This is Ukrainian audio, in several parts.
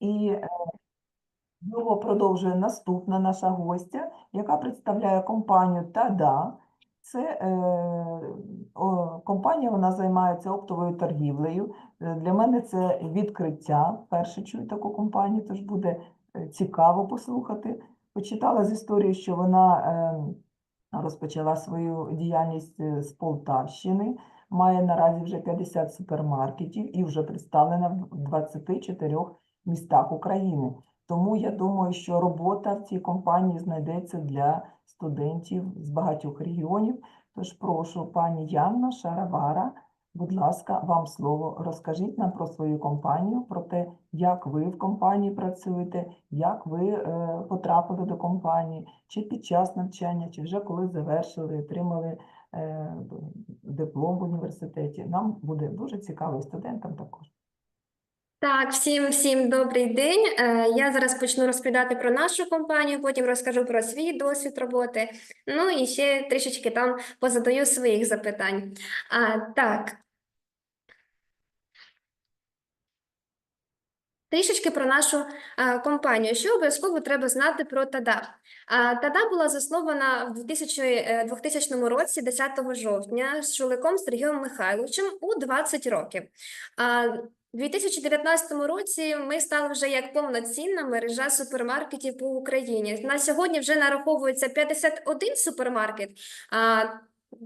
І е, його продовжує наступна наша гостя, яка представляє компанію Тада. Це е, о, компанія, вона займається оптовою торгівлею. Е, Для мене це відкриття. Вперше чую таку компанію, тож буде цікаво послухати. Почитала з історії, що вона розпочала свою діяльність з Полтавщини, має наразі вже 50 супермаркетів і вже представлена в 24 містах України. Тому я думаю, що робота в цій компанії знайдеться для студентів з багатьох регіонів. Тож прошу, пані Янна Шаравара, будь ласка, вам слово. Розкажіть нам про свою компанію, про те, як ви в компанії працюєте, як ви е, потрапили до компанії, чи під час навчання, чи вже коли завершили, отримали е, диплом в університеті. Нам буде дуже цікаво і студентам також. Так, всім всім добрий день. Е, Я зараз почну розповідати про нашу компанію, потім розкажу про свій досвід роботи. Ну і ще трішечки там позадаю своїх запитань. А, так. Трішечки про нашу а, компанію. Що обов'язково треба знати про ТАДА? ТАДА була заснована в 2000, е, 2000 році, 10 жовтня, з Шуликом Сергієм Михайловичем у 20 років. А, у 2019 році ми стали вже як повноцінна мережа супермаркетів по Україні. На сьогодні вже нараховується 51 супермаркет. А,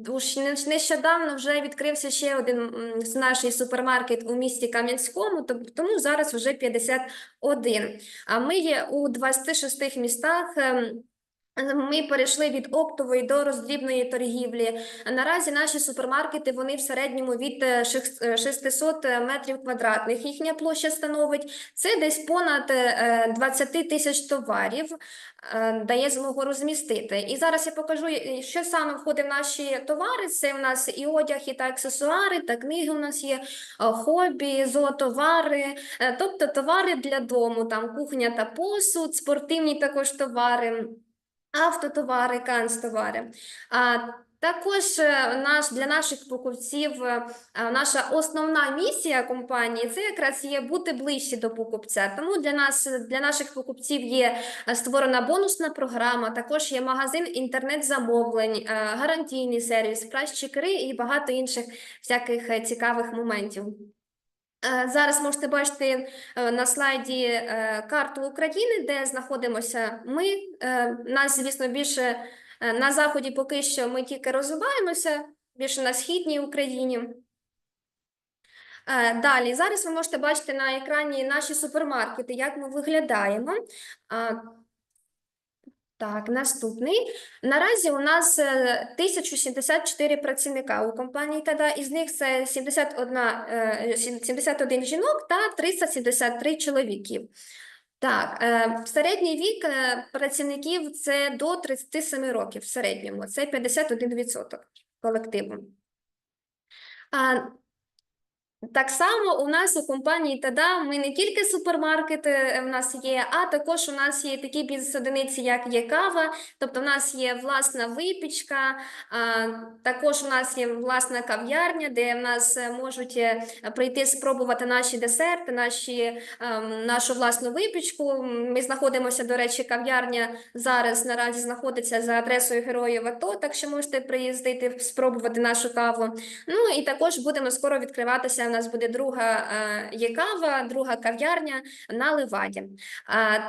Уж не- нещодавно вже відкрився ще один наший супермаркет у місті Кам'янському, тому зараз вже 51. А ми є у 26 містах. Ми перейшли від оптової до роздрібної торгівлі. Наразі наші супермаркети вони в середньому від е, шех- е, 600 метрів квадратних. Їхня площа становить це десь понад е, 20 тисяч товарів е, дає змогу розмістити. І зараз я покажу, е, що саме входить в наші товари. Це в нас і одяг, і та аксесуари, та книги у нас є, е, хобі, зоотовари, е, тобто товари для дому, там кухня та посуд, спортивні також товари автотовари, канцтовари. А також е, наш, для наших покупців е, наша основна місія компанії це якраз є бути ближче до покупця. Тому для нас, для наших покупців є е, створена бонусна програма, також є магазин інтернет-замовлень, е, гарантійний сервіс, прайс-чекери і багато інших всяких е, цікавих моментів. Е, Зараз можете бачити е, на слайді е, карту України, де знаходимося ми. Нас, звісно, більше на заході поки що ми тільки розвиваємося, більше на східній Україні. Далі, зараз ви можете бачити на екрані наші супермаркети, як ми виглядаємо. Так, наступний. Наразі у нас е, 1074 працівника у компанії ТАДА, із них це 71, е, 71 жінок та 373 чоловіків. Так, е, середній вік е, працівників це до 37 років в середньому, це 51% колективу. Так само у нас у компанії ТАДА ми не тільки супермаркети е, в нас є, а також у нас є такі бізнес-одиниці, як є кава, тобто в нас є власна випічка, також у нас є власна кав'ярня, де в нас е, можуть е, прийти спробувати наші десерти, наші, ем, нашу власну випічку. Ми знаходимося, до речі, кав'ярня зараз наразі знаходиться за адресою Героїв АТО, так що можете приїздити спробувати нашу каву. Ну і також будемо скоро відкриватися. Нас буде друга е, друга кав'ярня на Леваді.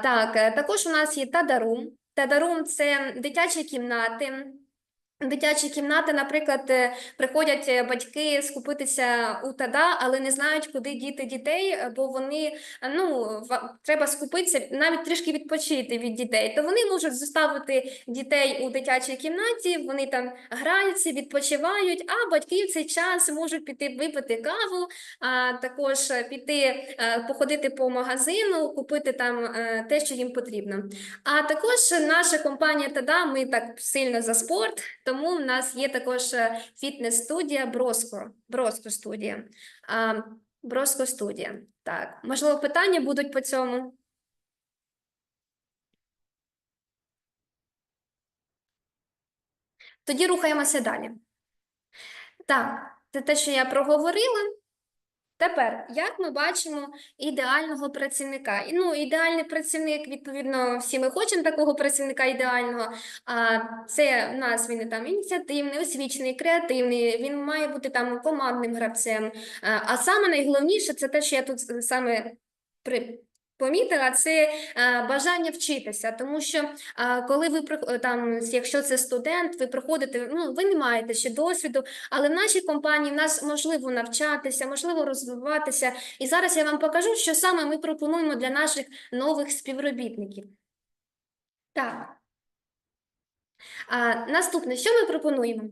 Так, е, також у нас є Тадарум. Тадарум це дитячі кімнати. Дитячі кімнати, наприклад, е, приходять е, батьки скупитися у ТАДА, але не знають, куди діти дітей, е, бо вони ну треба скупитися, навіть трішки відпочити від дітей. То вони можуть заставити дітей у дитячій кімнаті, вони там граються, відпочивають, а батьки в цей час можуть піти випити каву, а також піти походити по магазину, купити там те, що їм потрібно. А також наша компанія ТАДА, ми так сильно за спорт, тому в нас є також е, фітнес-студія Броско, Броско студія. А, Броско студія. Так, можливо, питання будуть по цьому. Тоді рухаємося далі. Так, це те, що я проговорила. Тепер, як ми бачимо ідеального працівника? Ну, ідеальний працівник, відповідно, всі ми хочемо такого працівника ідеального. А це в нас він там ініціативний, освічений, креативний. Він має бути там командним гравцем. А, саме найголовніше, це те, що я тут саме при. Помітила це е, бажання вчитися, тому що е, коли ви там, якщо це студент, ви приходите, ну ви не маєте ще досвіду, але в нашій компанії в нас можливо навчатися, можливо розвиватися. І зараз я вам покажу, що саме ми пропонуємо для наших нових співробітників. Так. А, наступне, що ми пропонуємо?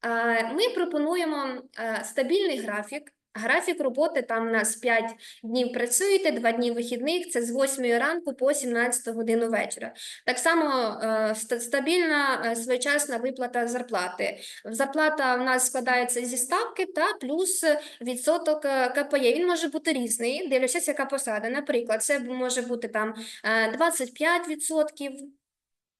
А, ми пропонуємо стабільний графік. Графік роботи там у нас 5 днів працюєте, 2 дні вихідних, це з 8 ранку по 17 годину вечора. Так само е, стабільна е, своєчасна виплата зарплати. Зарплата в нас складається зі ставки та плюс відсоток е, КПЄ. Він може бути різний, дивлячись, яка посада. Наприклад, це може бути там е, 25%,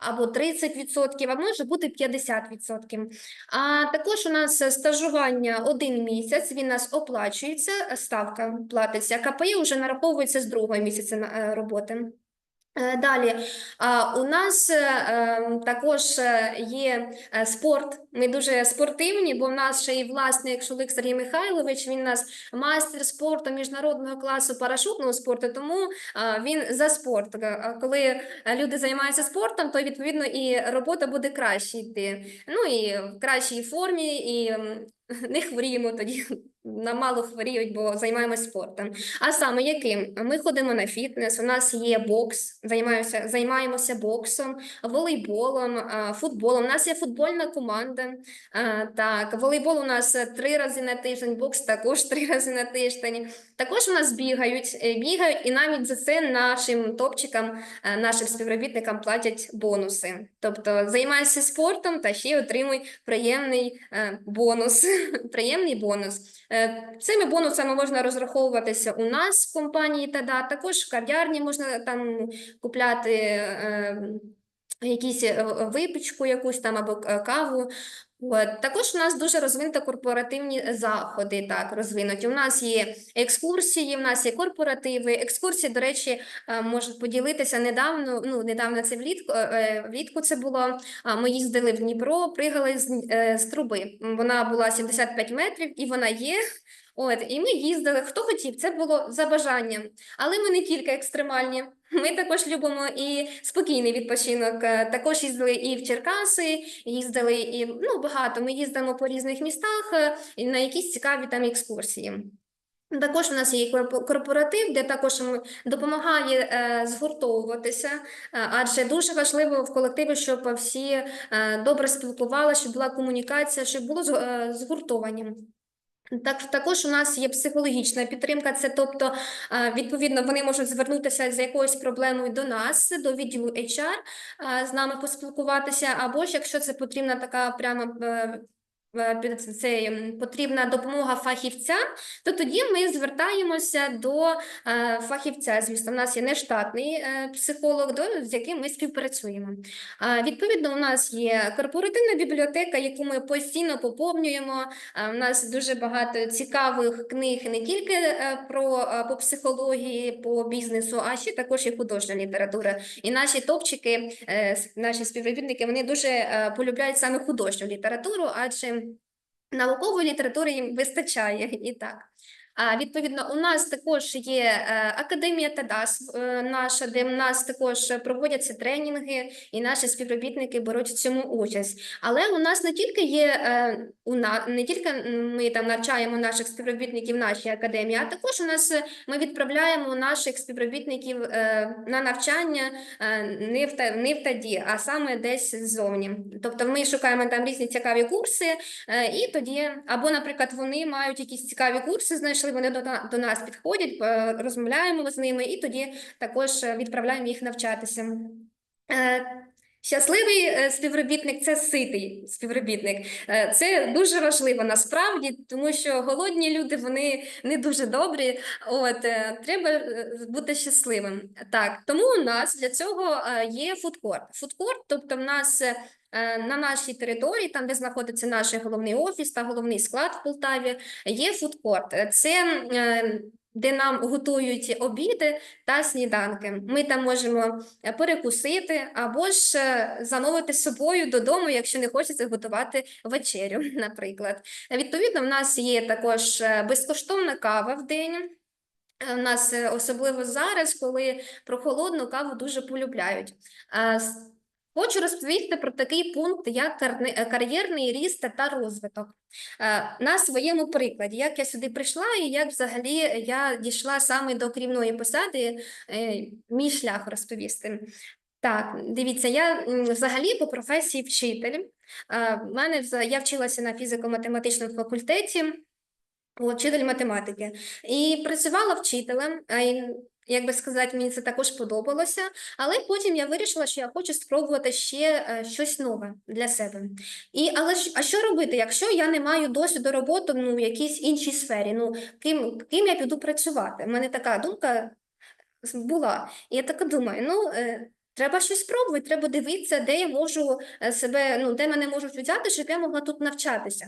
або 30%, а може бути 50%. А також у нас стажування один місяць, він нас оплачується, ставка платиться, КПІ вже нараховується з другого місяця е, роботи. Е, Далі, у нас е, ем, також е, є спорт. Ми дуже спортивні, бо в нас ще і власник Шулик Сергій Михайлович, він у нас майстер спорту міжнародного класу парашутного спорту, тому він за спорт. Коли люди займаються спортом, то відповідно і робота буде краще йти. Ну і в кращій формі, і не хворіємо тоді. На мало хворіють, бо займаємось спортом. А саме яким? Ми ходимо на фітнес, у нас є бокс, займаємося, займаємося боксом, волейболом, футболом. У нас є футбольна команда. Так, волейбол у нас три рази на тиждень, бокс також три рази на тиждень. Також у нас бігають, е, бігають, і навіть за це нашим топчикам, е, нашим співробітникам платять бонуси. Тобто займайся спортом та ще отримуй приємний е, бонус. Приємний бонус. Е, Цими бонусами можна розраховуватися у нас в компанії ТАДА, також в кав'ярні можна там купляти е, якісь е, випічку якусь там або каву. От. Також у нас дуже розвинуті корпоративні заходи, так, розвинуті. У нас є екскурсії, у нас є корпоративи. Екскурсії, до речі, е, можуть поділитися недавно, ну, недавно це влітку, е, влітку це було, ми їздили в Дніпро, пригали з, е, з труби. Вона була 75 метрів і вона є. От, і ми їздили, хто хотів, це було за бажанням. Але ми не тільки екстремальні. Ми також любимо і спокійний відпочинок. Е, Також їздили і в Черкаси, їздили і ну, багато. Ми їздимо по різних містах е, на якісь цікаві там екскурсії. Також у нас є корпо- корпоратив, де також допомагає е, згуртовуватися, адже дуже важливо в колективі, щоб всі добре спілкувалися, щоб була комунікація, щоб було з- згуртовані. Так, також у нас є психологічна підтримка, це тобто, е, відповідно, вони можуть звернутися з якоюсь проблемою до нас, до відділу HR, е, з нами поспілкуватися, або ж якщо це потрібна така прямо е, це потрібна допомога фахівця, то тоді ми звертаємося до е, фахівця. Звісно, у нас є нештатний е, психолог, до, з яким ми співпрацюємо. Відповідно, у нас є корпоративна бібліотека, яку ми постійно поповнюємо. У нас дуже багато цікавих книг не тільки е, про е, по психології, по бізнесу, а ще також і художня література. І наші топчики, е, наші співробітники, вони дуже е, полюбляють саме художню літературу, адже наукової літератури їм вистачає і так. Відповідно, у нас також є е, академія ТАДАС е, наша, де в нас також проводяться тренінги, і наші співробітники беруть в цьому участь. Але у нас не тільки є е, у не тільки ми там навчаємо наших співробітників нашій академії, а також у нас ми відправляємо наших співробітників на навчання не в та не в ТАДі, а саме десь ззовні. Тобто ми шукаємо там різні цікаві курси, І тоді, або, наприклад, вони мають якісь цікаві курси, знайшли, вони до, нас підходять, е, розмовляємо з ними, і тоді також е, відправляємо їх навчатися. Щасливий е, співробітник це ситий співробітник. Е, Це дуже важливо насправді, тому що голодні люди вони не дуже добрі. От е, треба бути щасливим. Так, тому у нас для цього є фудкорт. Фудкорт, тобто в нас на нашій території, там де знаходиться наш головний офіс та головний склад в Полтаві, є фудкорт. Це де нам готують обіди та сніданки. Ми там можемо е, перекусити або ж е, замовити собою додому, якщо не хочеться готувати вечерю, наприклад. Відповідно, в нас є також е, безкоштовна кава в день. У нас особливо зараз, коли прохолодну каву дуже полюбляють. Хочу розповісти про такий пункт, як е, кар'єрний ріст та розвиток. Е, На своєму прикладі, як я сюди прийшла і як взагалі я дійшла саме до керівної посади, е, мій шлях розповісти. Так, дивіться, я взагалі по професії вчитель. В мене я вчилася на фізико-математичному факультеті, вчитель математики, і працювала вчителем. Як би сказати, мені це також подобалося, але потім я вирішила, що я хочу спробувати ще е, щось нове для себе. І але ж, а що робити, якщо я не маю досвіду роботи ну, в якійсь іншій сфері? Ну, ким, ким я піду працювати? У мене така думка була. І я така думаю, ну. е, Треба щось спробувати, треба дивитися, де я можу е, себе, ну де мене можуть взяти, щоб я могла тут навчатися.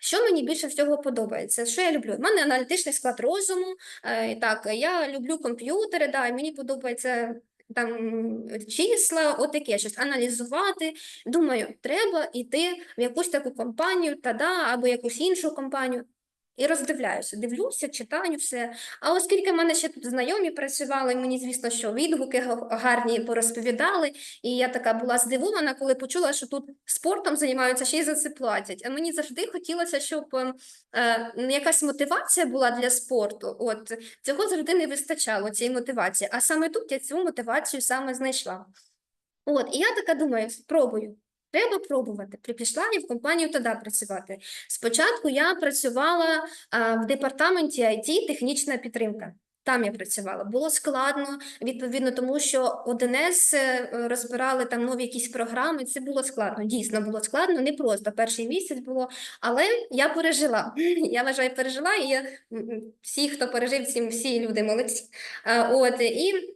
Що мені більше всього подобається? Що я люблю? У мене аналітичний склад розуму. Е, так, я люблю комп'ютери, да, мені подобається там числа, отаке щось аналізувати. Думаю, треба йти в якусь таку компанію, та да, або якусь іншу компанію. І роздивляюся, дивлюся, читаю все. А оскільки в мене ще тут знайомі працювали, мені звісно, що відгуки гарні порозповідали, і я така була здивована, коли почула, що тут спортом займаються, ще й за це платять. А мені завжди хотілося, щоб ем, е, якась мотивація була для спорту. От цього завжди не вистачало, цієї мотивації. А саме тут я цю мотивацію саме знайшла. От, і я така думаю, спробую. Треба пробувати. При- Пішла я в компанію тоді працювати. Спочатку я працювала а, в департаменті IT технічна підтримка. Там я працювала. Було складно, відповідно, тому що 1С е, розбирали там нові якісь програми. Це було складно. Дійсно було складно, не просто перший місяць було, але я пережила. Я вважаю, пережила, і я, всі, хто пережив, всі, люди молодці. А, От і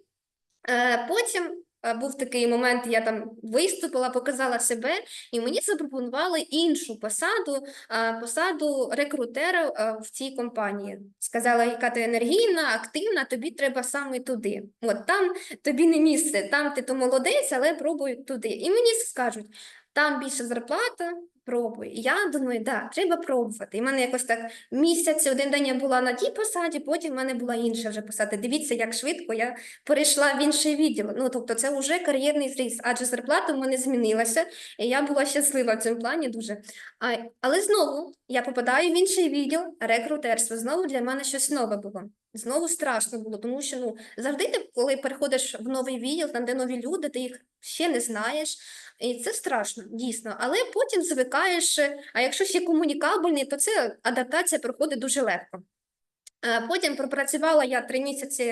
Е, Потім був такий момент, я там виступила, показала себе, і мені запропонували іншу посаду, е, посаду рекрутера е, в цій компанії. Сказала, яка ти енергійна, активна, тобі треба саме туди. От там тобі не місце, там ти то молодець, але пробуй туди. І мені скажуть, там більше зарплата, пробуй. І я думаю, да, треба пробувати. І в мене якось так місяць, один день я була на тій посаді, потім в мене була інша вже посада. Дивіться, як швидко я перейшла в інший відділ. Ну, тобто це вже кар'єрний зріст, адже зарплата в мене змінилася, і я була щаслива в цьому плані дуже. А, але знову я попадаю в інший відділ рекрутерства. Знову для мене щось нове було. Знову страшно було, тому що ну завжди ти, коли переходиш в новий відділ, там де нові люди, ти їх ще не знаєш. І це страшно, дійсно. Але потім звикаєш. А якщо ще комунікабельний, то це адаптація проходить дуже легко. Е, Потім пропрацювала я три місяці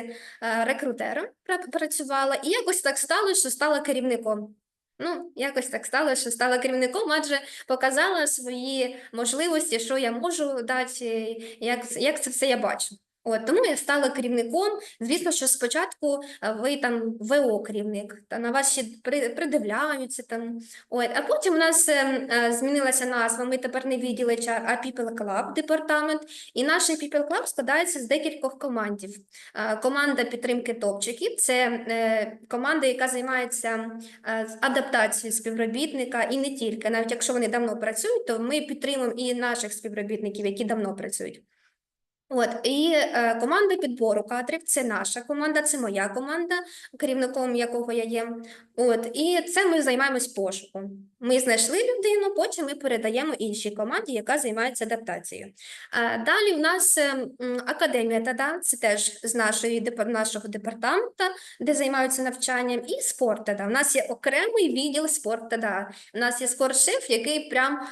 е, рекрутером, пра- працювала, і якось так сталося, що стала керівником. Ну, якось так сталося, що стала керівником, адже показала свої можливості, що я можу дати, як, як це все я бачу. От, тому я стала керівником. Звісно, що спочатку е, ви там ВО керівник, та на вас ще придивляються там. От, а потім у нас е, е, змінилася назва. Ми тепер не відділ HR, а People Club департамент. І наш People Club складається з декількох командів. Е, Команда підтримки топчиків це е, команда, яка займається е, адаптацією співробітника і не тільки. Навіть якщо вони давно працюють, то ми підтримуємо і наших співробітників, які давно працюють. От і е, команда підбору кадрів це наша команда, це моя команда, керівником якого я є. От і це ми займаємось пошуком. Ми знайшли людину, потім ми передаємо іншій команді, яка займається адаптацією. Далі у нас е, академія ТАДА, це теж з нашої нашого департаменту, де займаються навчанням, і спорт ТАДА. У нас є окремий відділ спорт ТАДА. У нас є спортшеф, який прям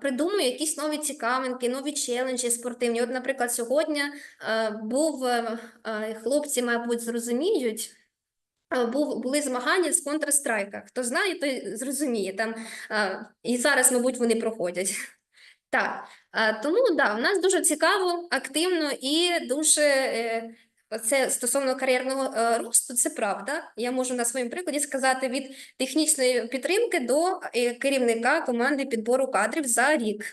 придумує якісь нові цікавинки, нові челенджі спортивні. От, наприклад, сьогодні а, був е, хлопці, мабуть, зрозуміють. Е, був, були змагання з Counter-Strike. Хто знає, той зрозуміє. Там, е, і зараз, мабуть, вони проходять. Так, е, тому да, у нас дуже цікаво, активно і дуже це стосовно кар'єрного росту, це правда. Я можу на своєму прикладі сказати від технічної підтримки до керівника команди підбору кадрів за рік.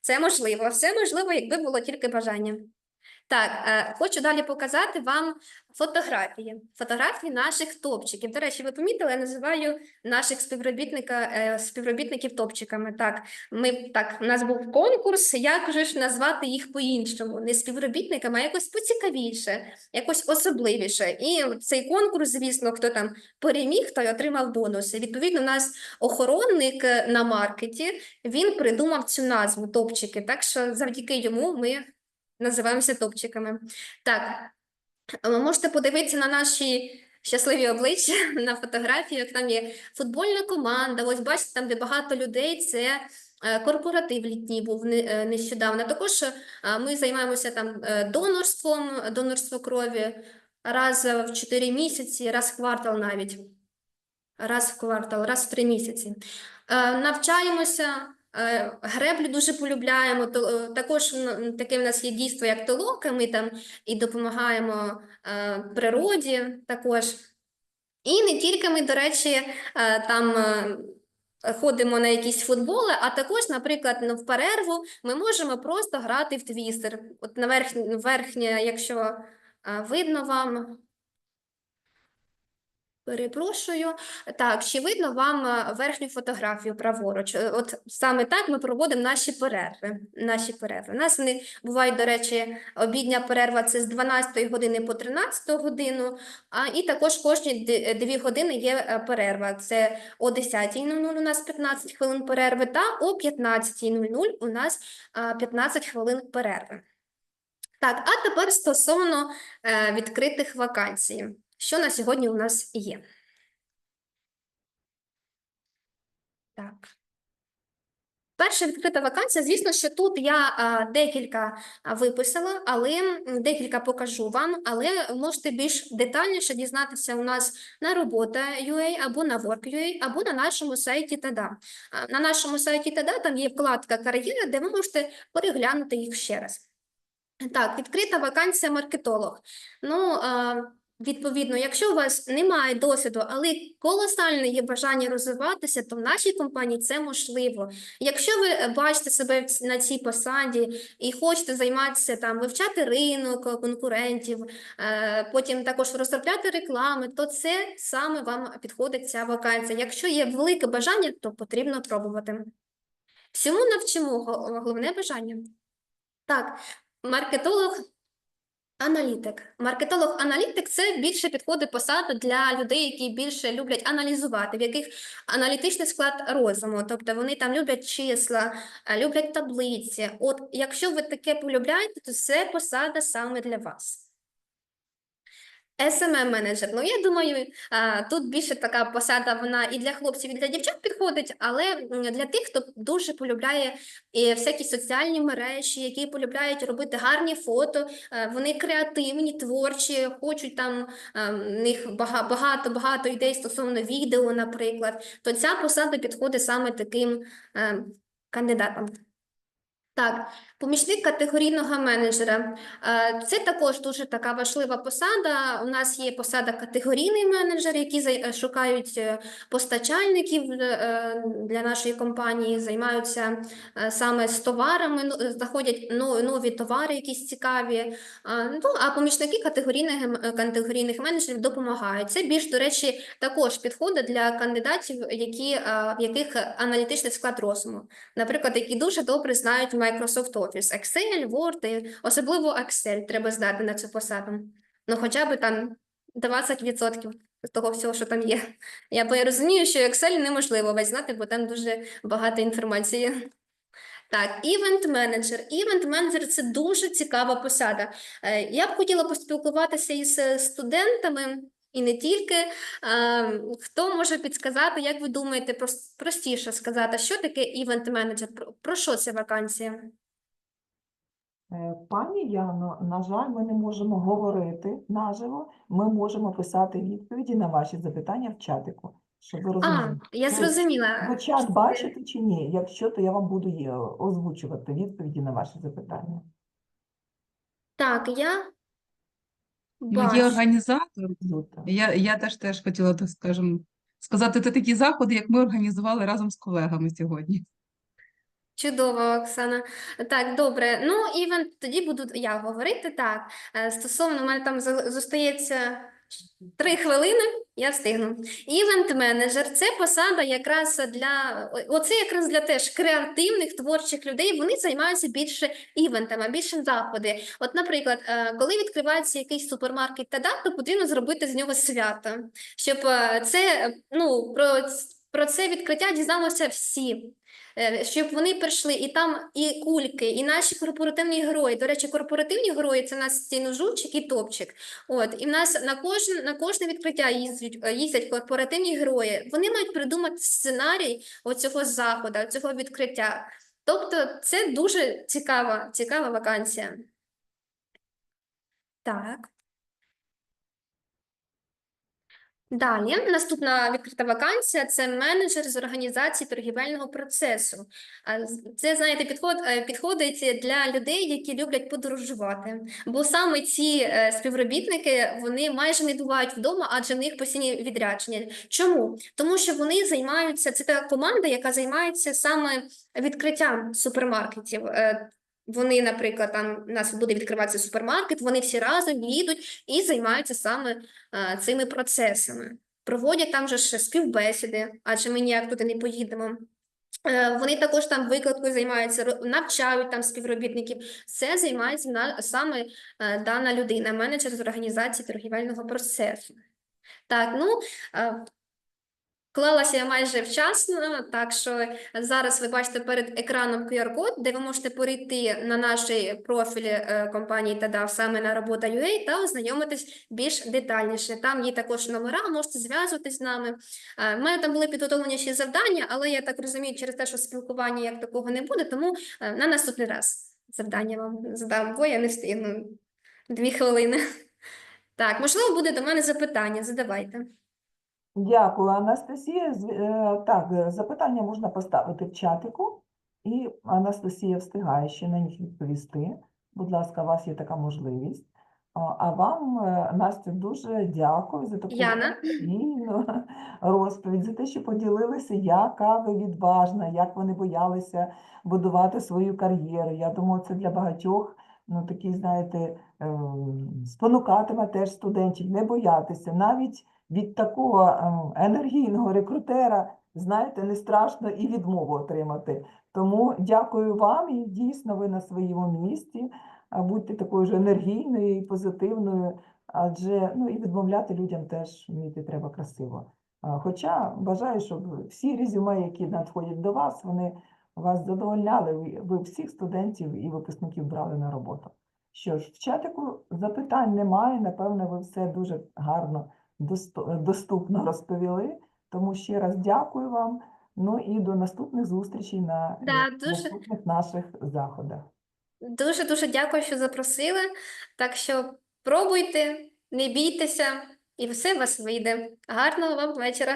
Це можливо, все можливо, якби було тільки бажання. Так, е, хочу далі показати вам фотографії. Фотографії наших топчиків. До речі, ви помітили, я називаю наших співробітника, е, співробітників топчиками. Так, ми так, у нас був конкурс, як же ж назвати їх по-іншому? Не співробітниками, а якось поцікавіше, якось особливіше. І цей конкурс, звісно, хто там переміг, той отримав бонуси. Відповідно, у нас охоронник е, на маркеті він придумав цю назву топчики. Так що завдяки йому ми називаємося топчиками. Так, ви можете подивитися на наші щасливі обличчя на фотографіях. Там є футбольна команда. Ось бачите, там, де багато людей, це е, корпоратив літній був е, нещодавно. Також е, ми займаємося там донорством, донорство крові раз в 4 місяці, раз в квартал навіть. Раз в квартал, раз в три місяці. Навчаємося, греблю дуже полюбляємо. то- е, Також таке в нас є дійство, як толока. Ми там і допомагаємо е, природі також. І не тільки ми, до речі, е, там. е, Ходимо на якісь футболи, а також, наприклад, ну, в перерву ми можемо просто грати в твістер. От на верхнє, верхнє, якщо е, видно вам, Перепрошую. Так, чи видно вам е, верхню фотографію праворуч? Е, От саме так ми проводимо наші перерви. Наші перерви. У нас вони бувають, до речі, обідня перерва це з 12 години по 13 годину, а і також кожні 2 години є е, перерва. Це о 10.00 у нас 15 хвилин перерви, та о 15.00 у нас 15 хвилин перерви. Так, а тепер стосовно е, відкритих вакансій. Що на сьогодні у нас є? Так. Перша відкрита вакансія, звісно, що тут я декілька виписала, але декілька покажу вам, але можете більш детальніше дізнатися у нас на робота.ua або на Work.ua, або на нашому сайті ТАДА. На нашому сайті ТАДА там є вкладка кар'єра, де ви можете переглянути їх ще раз. Так, відкрита вакансія маркетолог. Ну, відповідно, якщо у вас немає досвіду, але колосальне є бажання розвиватися, то в нашій компанії це можливо. Якщо ви бачите себе на цій посаді і хочете займатися там, вивчати ринок, е, конкурентів, е, потім також розробляти реклами, то це саме вам підходить ця вакансія. Якщо є велике бажання, то потрібно пробувати. Всьому навчимо, головне бажання. Так, маркетолог. Аналітик. Маркетолог-аналітик це більше підходить посада для людей, які більше люблять аналізувати, в яких аналітичний склад розуму. Тобто вони там люблять числа, е, люблять таблиці. От якщо ви таке полюбляєте, то це посада саме для вас. Smm менеджер Ну, я думаю, тут більше така посада, вона і для хлопців, і для дівчат підходить, але для тих, хто дуже полюбляє всякі соціальні мережі, які полюбляють робити гарні фото, е, вони креативні, творчі, хочуть там е, в них багато багато ідей стосовно відео, наприклад, то ця посада підходить саме таким е, кандидатам. Так, помічник категорійного менеджера. Е, Це також дуже така важлива посада. У нас є посада категорійний менеджер, які е, шукають е, постачальників для нашої компанії, займаються саме з товарами, ну, знаходять нові товари, якісь цікаві. Ну, а помічники категорійних, категорійних менеджерів допомагають. Це більш, до речі, також підходить для кандидатів, які, в яких аналітичний склад розуму. Наприклад, які дуже добре знають Microsoft Office, Excel, Word, і особливо Excel треба знати на цю посаду. Ну, хоча б там 20% з того всього, що там є. Я, бо я розумію, що Excel неможливо весь знати, бо там дуже багато інформації. Так, івент менеджер. Івент менеджер це дуже цікава посада. Е, Я б хотіла поспілкуватися із е, студентами. І не тільки хто може підсказати, як ви думаєте, простіше сказати, що таке івент менеджер? Про, що ця вакансія? Е, Пані Яно, на жаль, ми не можемо говорити наживо, ми можемо писати відповіді на ваші запитання в чатику, щоб ви А, я зрозуміла. Ви чат бачите чи ні? Якщо, то я вам буду озвучувати відповіді на ваші запитання. Так, я Ну, є організатор. Я, я теж теж хотіла, так скажемо, сказати, це такі заходи, як ми організували разом з колегами сьогодні. Чудово, Оксана. Так, добре. Ну, Іван, тоді буду я говорити. Так, е, стосовно в мене там за- зостається три хвилини, я встигну. Івент-менеджер це посада якраз для оце якраз для теж креативних творчих людей. Вони займаються більше івентами, більше заходи. От, наприклад, е, коли відкривається якийсь супермаркет та то потрібно зробити з нього свято, щоб е, це ну про, про це відкриття дізналися всі. Е, Щоб вони прийшли, і там і кульки, і наші корпоративні герої. До речі, корпоративні герої це нас стіножучик і топчик. От, і в нас на кожне, на кожне відкриття їздять, е, їздять корпоративні герої. Вони мають придумати сценарій оцього заходу, цього відкриття. Тобто це дуже цікава, цікава вакансія. Так. Далі, наступна відкрита вакансія це менеджер з організації торгівельного процесу. Це, знаєте, підход, е, підходить для людей, які люблять подорожувати. Бо саме ці е, співробітники вони майже не бувають вдома, адже в них постійні відрядження. Чому? Тому що вони займаються, це та команда, яка займається саме відкриттям супермаркетів. Е, Вони, наприклад, там у нас буде відкриватися супермаркет, вони всі разом їдуть і займаються саме а, цими процесами. Проводять там же ж співбесіди, адже ми ніяк туди не поїдемо. Е, Вони також там викладкою займаються, навчають там співробітників. Це займається на, саме е, дана людина, менеджер з організації торгівельного процесу. Так, ну е, Клалася я майже вчасно, так що зараз ви бачите перед екраном QR-код, де ви можете перейти на наш профіль е, компанії ТАДАВ саме на робота.ua та ознайомитись більш детальніше. Там є також номера, можете зв'язуватись з нами. Е, В мене там були підготовлені ще завдання, але я так розумію, через те, що спілкування як такого не буде, тому е, на наступний раз завдання вам задам, бо я не встигну. Дві хвилини. Так, можливо, буде до мене запитання, задавайте. Дякую, Анастасія. Е, Так, е, запитання можна поставити в чатику, і Анастасія встигає ще на них відповісти. Будь ласка, у вас є така можливість. А вам, е, Настю, дуже дякую за таку Яна? розповідь, за те, що поділилися, яка ви відважна, як вони боялися будувати свою кар'єру. Я думаю, це для багатьох, ну, такий, знаєте, ем, спонукатиме теж студентів не боятися. Навіть від такого ем, енергійного рекрутера, знаєте, не страшно і відмову отримати. Тому дякую вам і дійсно ви на своєму місці. Будьте такою ж енергійною і позитивною, адже ну, і відмовляти людям теж вміти треба красиво. Хоча бажаю, щоб всі резюме, які надходять до вас, вони вас задовольняли, ви, всіх студентів і випускників брали на роботу. Що ж, в чатику запитань немає, напевно, ви все дуже гарно доступно розповіли. Тому ще раз дякую вам. Ну і до наступних зустрічей на е, Да, дуже- наступних наших заходах. Дуже дуже дякую, що запросили. Так що пробуйте, не бійтеся, і все у вас вийде. Гарного вам вечора.